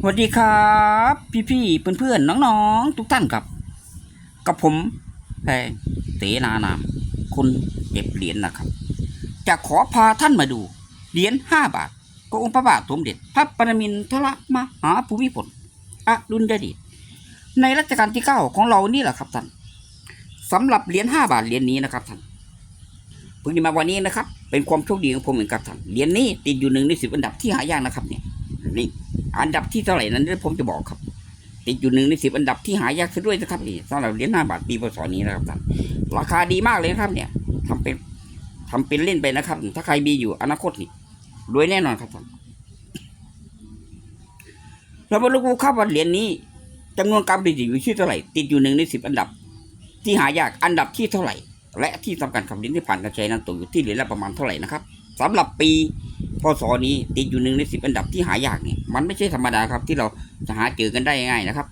สวัสดีครับ พี่ๆเพื่อนๆน้องๆ ทุกท่านครับ กับผมแพรเสนานาม คนเก็บเหรียญนะครับ จะขอพาท่านมาดู เหรียญห้าบาทขององค์พระบาทสมเด็จ พระปรมินทรมหาภูมิพลอดุลยเดชในรัชกาลที่เก้าของเรานี่แหละครับท่านสำหรับเหรียญห้าบาทเหรียญนี้นะครับท่านเพิ่งจะมาวันนี้นะครับ เป็นความโชคดีของผมเหมือนกับท่านเหรียญนี้ติดอยู่หนึ่งในสิบอันดับที่หายากนะครับเนี่ยนี่ อันดับที่เท่าไหร่นั้นเดี๋ยวผมจะบอกครับ ติดอยู่หนึ่งในสิบอันดับที่หายากซะด้วยนะครับนี่สำหรับเหรียญห้าบาทปีพศนี้นะครับท่านราคาดีมากเลยครับ เนี่ยทำเป็นทำเป็นเล่นไปนะครับ ถ้าใครมีอยู่อนาคตนี่รวยแน่นอนครับท่านเรามาดูครับว่าเหรียญนี้จำนวนการผลิตอยู่ที่เท่าไหร่ติดอยู่หนึ่งในสิบอันดับ ที่หายากอันดับที่เท่าไหร่ และที่สำคัญครับเหรียญที่ผ่านการใช้นั้นตกอยู่ที่เหรียญละประมาณเท่าไหร่นะครับสำหรับปี พศนี้ติดอยู่หนึ่งในสิบอันดับที่หายากเนี่ยมันไม่ใช่ธรรมดาครับ ที่เราจะหาเจอกันได้ง่ายนะครับ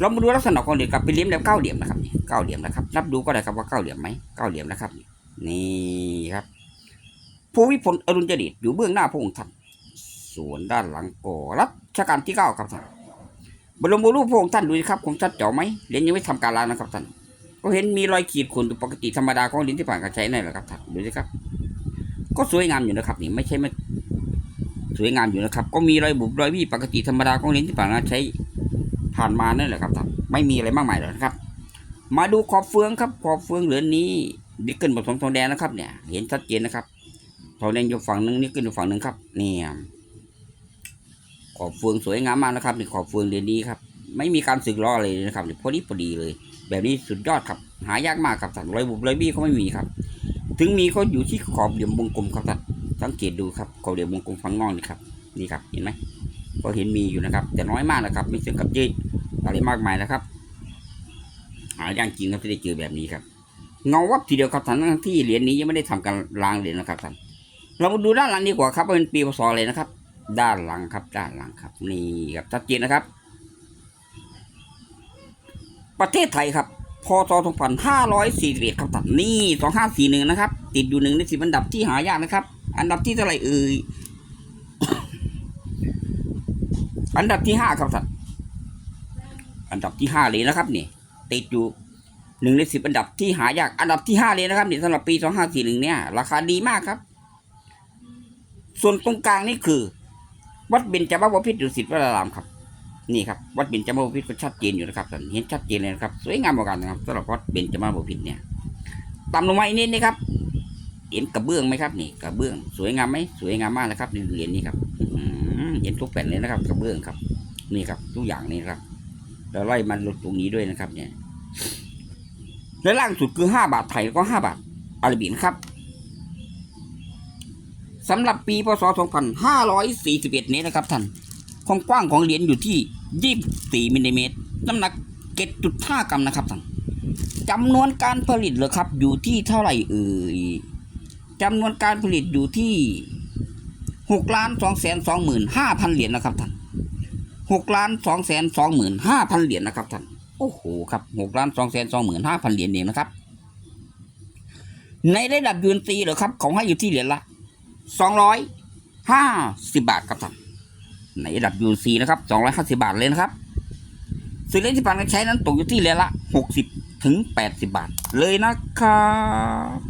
เรามาดูลักษณะของเหรียญกับเป็นเหลี่ยมแบบเก้าเหลี่ยมนะครับนี่เก้าเหลี่ยมนะครับ นับดูก็ได้ครับว่าเก้าเหลี่ยมไหมเก้าเหลี่ยมนะครับ นี่ครับภูมิพลอรุณเจดิตอยู่เบื้องหน้าพระองค์ท่านส่วนด้านหลังก่อรัชกาลที่เก้าครับท่านบรมรูปพระองค์ท่านดูสิครับคมชัดเจ๋อไหมเหรียญยังไม่ทำการล้างนะครับท่านก็เห็นมีรอยขีดข่วนปกติธรรมดาของเหรียญที่ผ่านการใช้นั่นแหละครับท่านดูสิครับ ก็สวยงามอยู่นะครับนี่ไม่ใช่ไม่สวยงามอยู่นะครับ ก็มีรอยบุบรอยวี่ปกติธรรมดาของเหรียญที่ผ่านกาใช้ผ่านมานั่นแหละครับไม่มีอะไรมากมายหรอกนะครับ มาดูขอบเฟืองครับขอบเฟืองเหลือนนี้นิกเกิลผสมทองแดงนะครับเนี่ย เห็นชัดเจนนะครับทองแดงอยู่ฝั่งหนึ่งนิกเกิลอยู่ฝั่งหนึ่งครับเนี่ยขอบเฟืองสวยงามมากนะครับนี่ขอบเฟืองเหรียญนี้ครับไม่มีการสึกล้อเลยนะครับนี่พอดีพอดีเลย แบบนี้สุดยอดครับหายากมากครับท่านรอยบุบรอยบี้เขาไม่มีครับ ถึงมีก็อยู่ที่ขอบเหลี่ยมวงกลมครับท่านสังเกตดูครับขอบเหลี่ยมวงกลมฝั่งนอกนี่ครับนี่ครับเห็นไหมก็เห็นมีอยู่นะครับ แต่น้อยมากนะครับ ไม่ถึงกับเยอะอะไรมากมายนะครับหายากจริงครับที่ได้เจอแบบนี้ครับเงาวับทีเดียวครับท่านทั้งที่เหรียญนี้ยังไม่ได้ทำการล้างเหรียญนะครับท่านเรามาดูด้านหลังดีกว่าครับเป็นปีพศอะไรนะครับ ด้านหลังครับ ด้านหลังครับนี่ครับชัดเจนนะครับ ประเทศไทยครับพศ2541ครับท่านนี่2541นะครับ ติดอยู่หนึ่งในสิบอันดับที่หายากนะครับ อันดับที่เท่าไหร่เอ่ยอันดับที่ห้าครับท่านอันดับที่ห้าเลยนะครับนี่ติดอยู่หนึ่งในสิบอันดับที่หายากอันดับที่ห้าเลยนะครับนี่สำหรับปี2541เนี่ย ราคาดีมากครับ ส่วนตรงกลางนี่คือ วัดเบญจมบพิตรดุสิตวรารามครับ นี่ครับวัดเบญจมบพิตรก็ชัดเจนอยู่นะครับท่านเห็นชัดเจนเลยนะครับ สวยงามเหมือนกันนะครับสำหรับวัดเบญจมบพิตรเนี่ยต่ำลงมาอีกนิดนะครับ เห็นกระเบื้องไหมครับนี่กระเบื้องสวยงามไหมสวยงามมากนะครับในเหรียญนี้ครับอื้อหือเห็นทุกแผ่นเลยนะครับ กระเบื้องครับ นี่ครับทุกอย่างนี่ครับแล้วไล่มันลงตรงนี้ด้วยนะครับ เนี่ยและล่างสุดคือห้าบาทไทยแล้วก็ห้าบาทอาราบินครับสำหรับปีพศ 2541 นี้นะครับท่านความกว้างของเหรียญอยู่ที่ 24มิลลิเมตรน้ำหนัก 7.5 กรัมนะครับท่านจำนวนการผลิตเหรอครับ อยู่ที่เท่าไหร่เอ่ย จำนวนการผลิตอยู่ที่6ล้าน2แสน2หมื่น5พันเหรียญนะครับท่าน6ล้าน2แสน2หมื่น5พันเหรียญนะครับท่านโอ้โหครับ6ล้าน2แสน2หมื่น5พันเหรียญเองนะครับ ในระดับยูนตีเหรอครับของให้อยู่ที่เหรียญละ250บาทครับท่านในระดับ UC นตีนะครับ250บาทเลยนะครับส่วนเลนที่ผ่านการใช้นั้นตกอยู่ที่เหรียญละ60ถึง80บาทเลยนะครับ